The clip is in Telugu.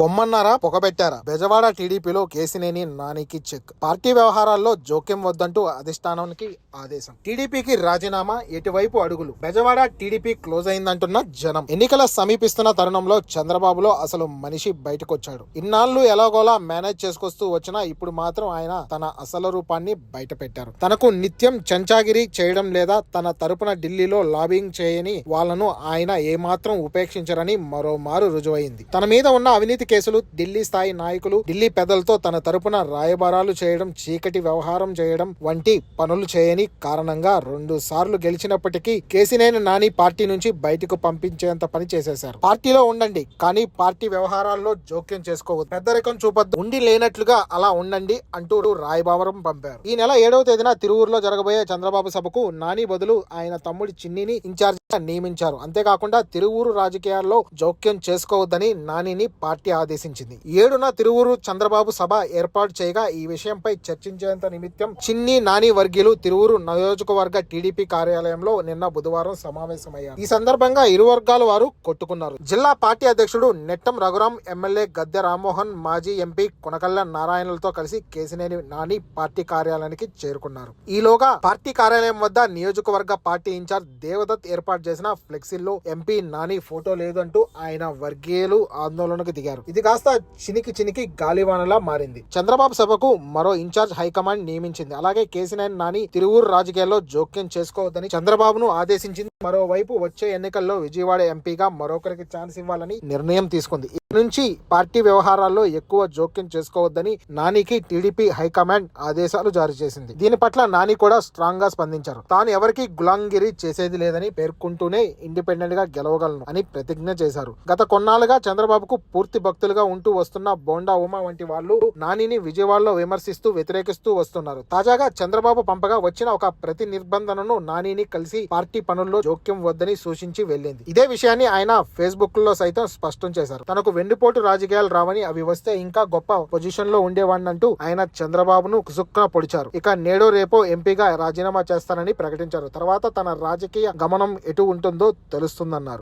పొమ్మన్నారా? పొగబెట్టారా? బెజవాడ టీడీపీలో కేసినేని నానికి చెక్. పార్టీ వ్యవహారాల్లో జోక్యం వద్దంటూ అధిష్టానానికి ఆదేశం. టీడీపీకి రాజీనామా ఎటువైపు అడుగులు? బెజవాడ టీడీపీ క్లోజ్ అయిందంటున్న జనం. ఎన్నికల సమీపిస్తున్న తరుణంలో చంద్రబాబులో అసలు మనిషి బయటకొచ్చాడు. ఇన్నాళ్ళు ఎలాగోలా మేనేజ్ చేసుకొస్తూ వచ్చినా ఇప్పుడు మాత్రం ఆయన తన అసలు రూపాన్ని బయట పెట్టారు తనకు నిత్యం చంచాగిరి చేయడం లేదా తన తరపున ఢిల్లీలో లాబింగ్ చేయని వాళ్ళను ఆయన ఏమాత్రం ఉపేక్షించరని మరోమారు రుజువైంది. తన మీద ఉన్న అవినీతి కేసులు ఢిల్లీ స్థాయి నాయకులు ఢిల్లీ పెద్దలతో తన తరపున రాయబారాలు చేయడం చీకటి వ్యవహారం చేయడం వంటి పనులు చేయని కారణంగా రెండు సార్లు గెలిచినప్పటికీ కేసినేని నాని పార్టీ నుంచి బయటకు పంపించేంత పని చేసేశారు. పార్టీలో ఉండండి కానీ పార్టీ వ్యవహారాల్లో జోక్యం చేసుకోవద్దు. పెద్దరికం చూపొద్దు. ఉండి లేనట్లుగా అలా ఉండండి అంటూ రాయబావరం పంపారు. ఈ నెల ఏడవ తేదీన తిరువురులో జరగబోయే చంద్రబాబు సభకు నాని బదులు ఆయన తమ్ముడి చిన్నిని ఇన్ఛార్జ్ నియమించారు. అంతేకాకుండా తిరువూరు రాజకీయాల్లో జోక్యం చేసుకోవద్దని నానిని పార్టీ ఆదేశించింది. ఏడున తిరువూరు చంద్రబాబు సభ ఏర్పాటు చేయగా ఈ విషయంపై చర్చించేంత నిమిత్తం చిన్ని నాని వర్గీయులు తిరువూరు నియోజకవర్గ టీడీపీ కార్యాలయంలో నిన్న బుధవారం సమావేశమయ్యారు. ఈ సందర్భంగా ఇరు వర్గాల వారు కొట్టుకున్నారు. జిల్లా పార్టీ అధ్యక్షుడు నెట్టం రఘురాం ఎమ్మెల్యే గద్దె రామ్మోహన్ మాజీ ఎంపీ కొనకళ్ళ నారాయణలతో కలిసి కేసినేని నాని పార్టీ కార్యాలయానికి చేరుకున్నారు. ఈలోగా పార్టీ కార్యాలయం వద్ద నియోజకవర్గ పార్టీ ఇన్ఛార్జ్ దేవదత్ ఏర్పాటు చేసిన ఫ్లెక్సీల్లో ఎంపీ నాని ఫోటో లేదంటూ ఆయన వర్గీయులు ఆందోళనకు దిగారు. ఇది కాస్త చినికి చినికి గాలివానలా మారింది. చంద్రబాబు సభకు మరో ఇన్ఛార్జ్ హైకమాండ్ నియమించింది. అలాగే కేసీఆర్ నాని తిరువూరు రాజకీయాల్లో జోక్యం చేసుకోవద్దని చంద్రబాబును ఆదేశించింది. మరోవైపు వచ్చే ఎన్నికల్లో విజయవాడ ఎంపీగా మరొకరికి ఛాన్స్ ఇవ్వాలని నిర్ణయం తీసుకుంది. నుంచి పార్టీ వ్యవహారాల్లో ఎక్కువ జోక్యం చేసుకోవద్దని నానికి టీడీపీ హైకమాండ్ ఆదేశాలు జారీ చేసింది. దీని పట్ల నాని కూడా స్ట్రాంగ్గా స్పందించారు. తాను ఎవరికి గులాంగిరి చేసేది లేదని పేర్కొంటూనే ఇండిపెండెంట్గా గెలవగలను అని ప్రతిజ్ఞ చేశారు. గత కొన్నాళ్ళుగా చంద్రబాబుకు పూర్తి భక్తులుగా ఉంటూ వస్తున్న బోండా ఉమా వంటి వాళ్ళు నానిని విజయవాడలో విమర్శిస్తూ వ్యతిరేకిస్తూ వస్తున్నారు. తాజాగా చంద్రబాబు పంపగా వచ్చిన ఒక ప్రతి నిర్బంధనను నానిని కలిసి పార్టీ పనుల్లో జోక్యం వద్దని సూచించి వెళ్ళింది. ఇదే విషయాన్ని ఆయన ఫేస్బుక్లో సైతం స్పష్టం చేశారు. తనకు వెన్నుపోటు రాజకీయాలు రావని అవి వస్తే ఇంకా గొప్ప పొజిషన్లో ఉండేవాడినంటూ ఆయన చంద్రబాబును కుసుక్కున పొడిచారు. ఇక నేడో రేపో ఎంపీగా రాజీనామా చేస్తానని ప్రకటించారు. తర్వాత తన రాజకీయ గమనం ఎటు ఉంటుందో తెలుస్తుందన్నారు.